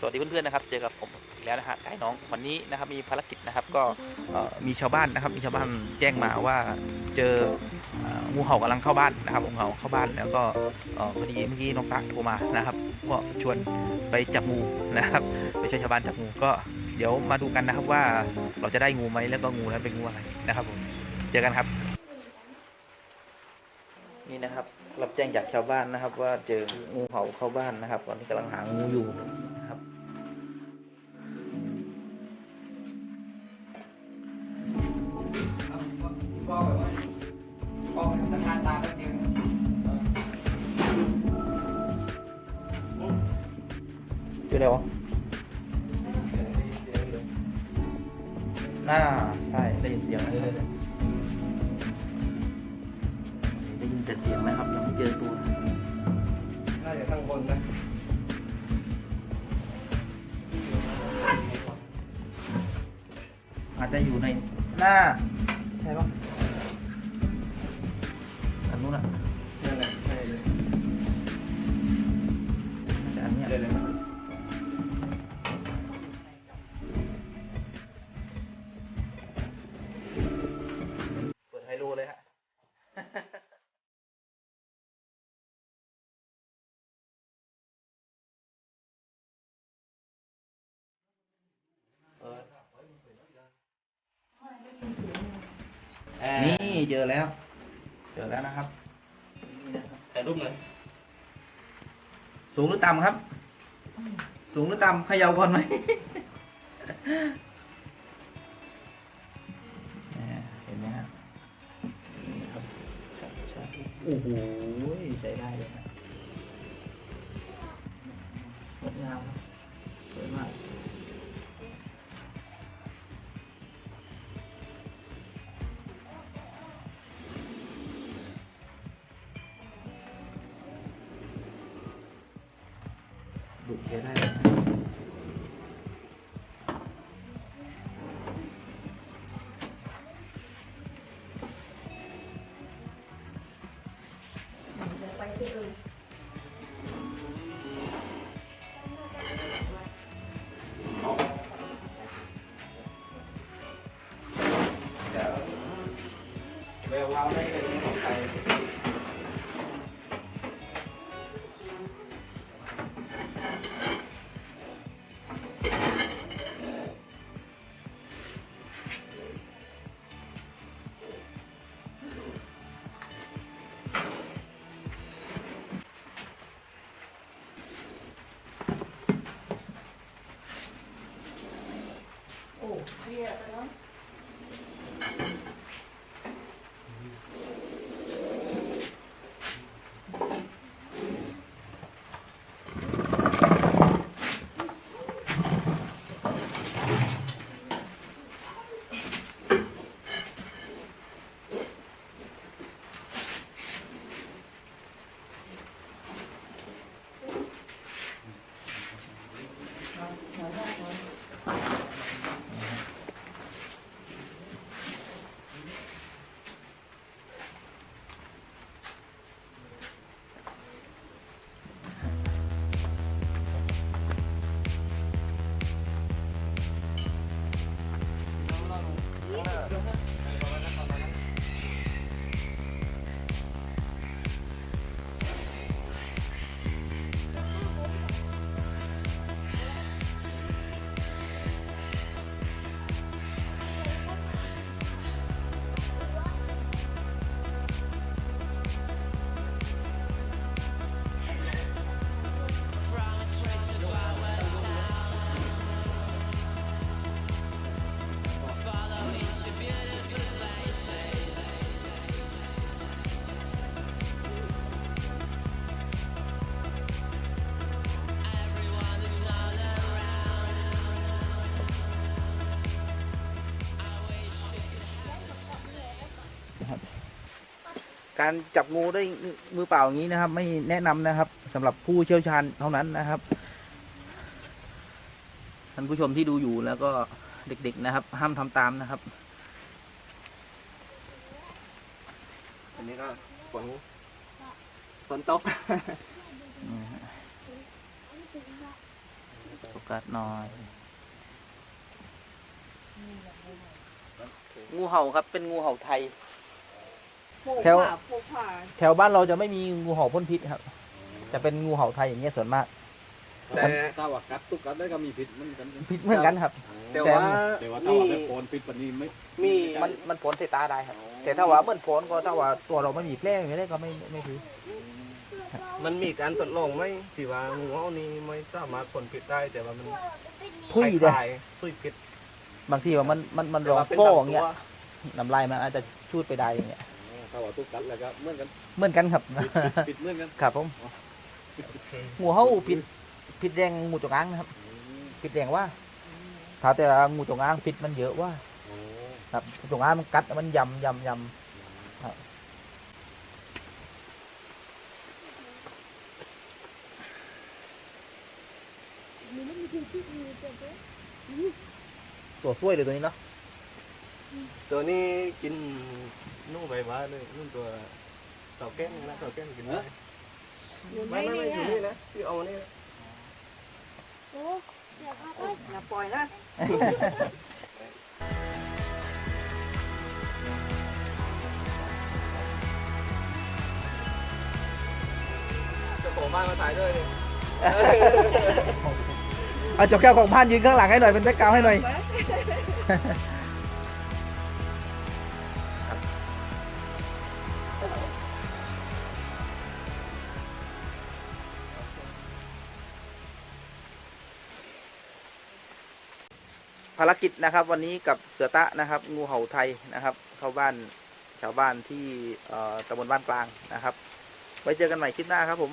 สวัสดีเพื่อนๆนะครับ เจอกับผมอีกแล้วนะฮะไก่น้องวันนี้นะครับมีภารกิจนะครับก็มีชาวบ้านนะครับ มีชาวบ้านแจ้งมาว่าเจองูเห่ากำลังเข้าบ้านนะครับงูเห่าเข้าบ้านแล้วก็พอดีเมื่อกี้น้องตากโทรมานะครับ ก็ชวนไปจับงูนะครับไปช่วยชาวบ้านจับงูก็เดี๋ยวมาดูกันนะครับว่าเราจะได้งูไหมแล้วก็งูนั้นเป็นงูอะไรนะครับผมเจอกันครับ นี่นะครับรับแจ้งจากชาวบ้านนะครับ ว่าเจองูเห่าเข้าบ้านนะครับ ตอนนี้กำลังหางูอยู่ เจอแล้วหน้าใช่ได้ยินเสียงเลยได้ยินแต่เสียงนะครับยังไม่เจอตัวน่าจะข้างบนนะอาจจะอยู่ในหน้า ใช่ปะอันนู้นอะนั่นแหละใช่เลยน่าจะอันเนี้ยเลยเลย นี่เจอแล้ว เจอแล้วนะครับนี่นะครับถ่ายรูปหน่อยสูงหรือต่ำครับ สูงหรือต่ำเขย่าก่อนไหม อ่าเห็นไหมครับนี่ครับชัดๆโอ้โหใช้ได้เลยครับงดงามครับสวยมาก ดุใช้ได้เลยนะเดี๋ยวแววว การจับงูด้วยมือเปล่าอย่างนี้นะครับ ไม่แนะนำนะครับสำหรับผู้เชี่ยวชาญเท่านั้นนะครับท่านผู้ชมที่ดูอยู่แล้วก็เด็กๆนะครับ ห้ามทำตามนะครับ อันนี้ก็ฝนฝนตกนี่ฮะตกกัสหน่อยงูเห่าครับเป็นงูเห่าไทย แถแถววพวกผ่าแถวบ้านเราจะไม่มีงูเห่าพ่นพิษครับ จะเป็นงูเห่าไทยอย่างเงี้ยส่วนมาก แต่ถ้าว่ากัดตุกกัดได้ก็มีพิษเหมือนกัน พิษเหมือนกันครับ แต่ว่าแต่ว่าถ้าว่าไม่โอนพิษปานนี้ไม่มีมันมันผลใส่ตาได้ครับ แต่ถ้าว่าเมื่อผลก็ถ้าว่าตัวเราไม่มีแผลไม่ได้ก็ไม่ไม่ถือ มันมีการทดลองไหมที่ว่างูเห่านี่ไม่สามารถผลผิดได้แต่ว่ามันทุยเลยคล้ายๆทุยผิดบางทีว่ามันมันมันแต่ร้องว่าเป็นโฟบางอย่างเงี้ยตัวน้ำลายมันอาจจะชูดไปได้อย่างเงี้ย ถ้าว่าตุกกัดแล้วก็เหมือนกันเหมือนกันครับพิษเหมือนกันครับผมงูเห่าผิดผิดแดงงูจงอางนะครับผิดแดงว่า ถ้าแต่ว่างูจงอางผิดมันเยอะว่าครับจงอางมันกัดมันยำยำยำครับตัวช่วยเลยตัวนี้เนาะ ตัวนี้กินนู่ใบไม้เลยนู่นตัวเต่าแก้มนะเต่าแก้มกินได้อยู่ในไม่ไม่นี่ไม่อยู่ไงนี่นะที่เอามานี่อย่าปล่อยนะเจะของบ้านมาถ่ายด้วยดิเอาเจ้าแก้วของพานยืนข้างหลังให้หน่อยเป็นแบ็กกราวด์ให้หน่อย ภารกิจนะครับ วันนี้กับเสือตะนะครับ งูเห่าไทยนะครับ เข้าบ้านชาวบ้านที่ตำบลบ้านกลางนะครับ ไว้เจอกันใหม่คลิปหน้าครับผม